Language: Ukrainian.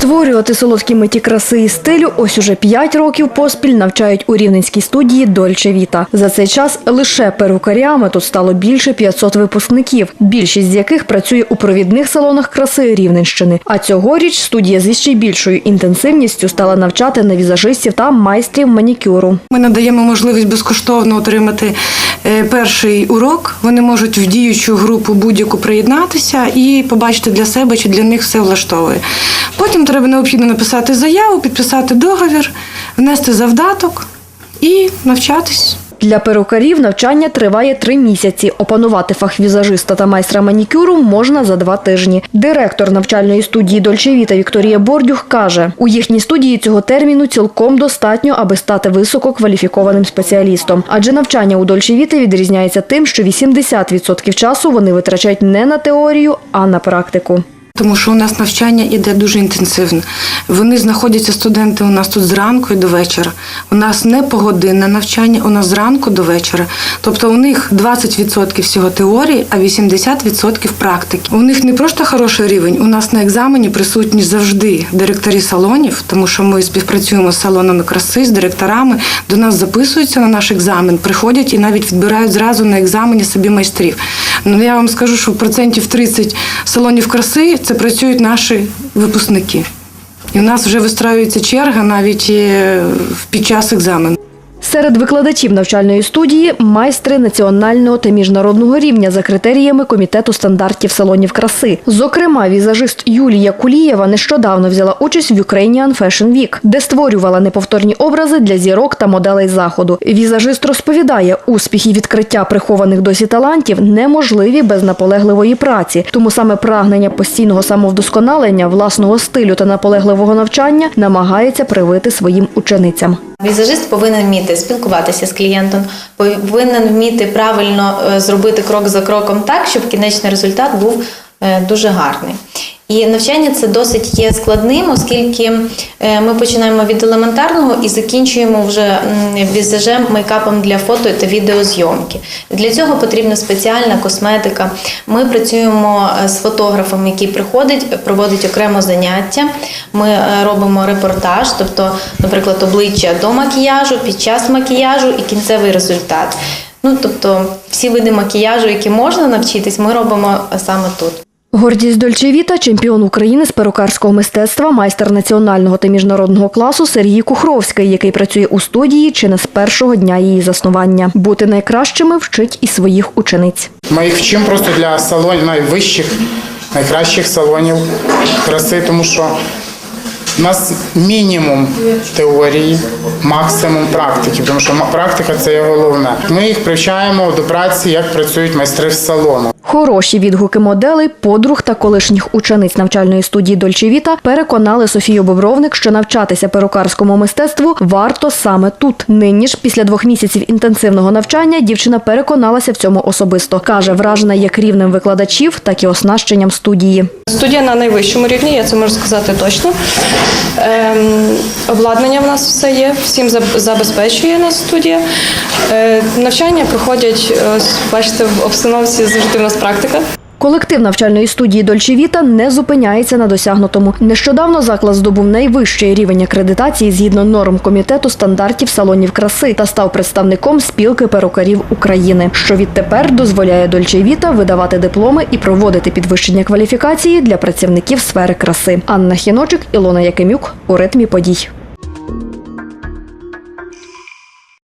Створювати солодкі миті краси і стилю ось уже 5 років поспіль навчають у рівненській студії Дольче Віта. За цей час лише перукарями тут стало більше 500 випускників, більшість з яких працює у провідних салонах краси Рівненщини. А цьогоріч студія зі ще більшою інтенсивністю стала навчати на візажистів та майстрів манікюру. Ми надаємо можливість безкоштовно отримати е, перший урок. Вони можуть в діючу групу будь-яку приєднатися і побачити для себе, чи для них все влаштовує. Потім треба необхідно написати заяву, підписати договір, внести завдаток і навчатись. Для перукарів навчання триває три місяці. Опанувати фах візажиста та майстра манікюру можна за два тижні. Директор навчальної студії Дольче Віта Вікторія Бордюх каже, у їхній студії цього терміну цілком достатньо, аби стати висококваліфікованим спеціалістом. Адже навчання у Дольче Віти відрізняється тим, що 80% часу вони витрачають не на теорію, а на практику. Тому що у нас навчання іде дуже інтенсивно. Вони знаходяться студенти у нас тут зранку і до вечора. У нас не погодинне навчання, у нас зранку до вечора. Тобто у них 20% всього теорії, а 80% практики. У них не просто хороший рівень. У нас на екзамені присутні завжди директорі салонів, тому що ми співпрацюємо з салонами краси, з директорами. До нас записуються на наш екзамен, приходять і навіть відбирають зразу на екзамені собі майстрів. Ну я вам скажу, що процентів 30 салонів краси це працюють наші випускники. І у нас вже вистраюється черга навіть е, під час екзамену. Серед викладачів навчальної студії майстри національного та міжнародного рівня за критеріями комітету стандартів салонів краси. Зокрема, візажист Юлія Кулієва нещодавно взяла участь в Ukrainian Fashion Week, де створювала неповторні образи для зірок та моделей заходу. Візажист розповідає, успіх і відкриття прихованих досі талантів неможливі без наполегливої праці. Тому саме прагнення постійного самовдосконалення, власного стилю та наполегливого навчання намагається привити своїм ученицям. Візажист повинен вміти спілкуватися з клієнтом, повинен вміти правильно е, зробити крок за кроком так, щоб кінечний результат був е, дуже гарний. І навчання це досить є складним, оскільки е, ми починаємо від елементарного і закінчуємо вже візажем, мейкапом для фото та відеозйомки. Для цього потрібна спеціальна косметика. Ми працюємо е, з фотографом, який приходить, проводить окремо заняття. Ми е, робимо репортаж, тобто, наприклад, обличчя до макіяжу, під час макіяжу і кінцевий результат. Ну тобто, всі види макіяжу, які можна навчитись, ми робимо саме тут. Гордість Дольчевіта – чемпіон України з перукарського мистецтва, майстер національного та міжнародного класу Сергій Кухровський, який працює у студії чи не з першого дня її заснування. Бути найкращими вчить і своїх учениць. Ми їх вчимо просто для салонів найвищих, найкращих салонів краси, тому що у нас мінімум теорії, максимум практики, тому що практика це є головне. Ми їх привчаємо до праці, як працюють майстри в салону. Хороші відгуки моделей, подруг та колишніх учениць навчальної студії Дольчевіта переконали Софію Бобровник, що навчатися перукарському мистецтву варто саме тут. Нині ж, після двох місяців інтенсивного навчання, дівчина переконалася в цьому особисто. Каже, вражена як рівнем викладачів, так і оснащенням студії. Студія на найвищому рівні, я це можу сказати точно. Ем, обладнання в нас все є, всім забезпечує нас студія. Е, навчання проходять, бачите, в обстановці завжди в нас практика. Колектив навчальної студії Дольчевіта не зупиняється на досягнутому. Нещодавно заклад здобув найвищий рівень акредитації згідно норм комітету стандартів салонів краси та став представником спілки перукарів України, що відтепер дозволяє Дольчевіта видавати дипломи і проводити підвищення кваліфікації для працівників сфери краси. Анна Хіночик, Ілона Якимюк у ритмі подій.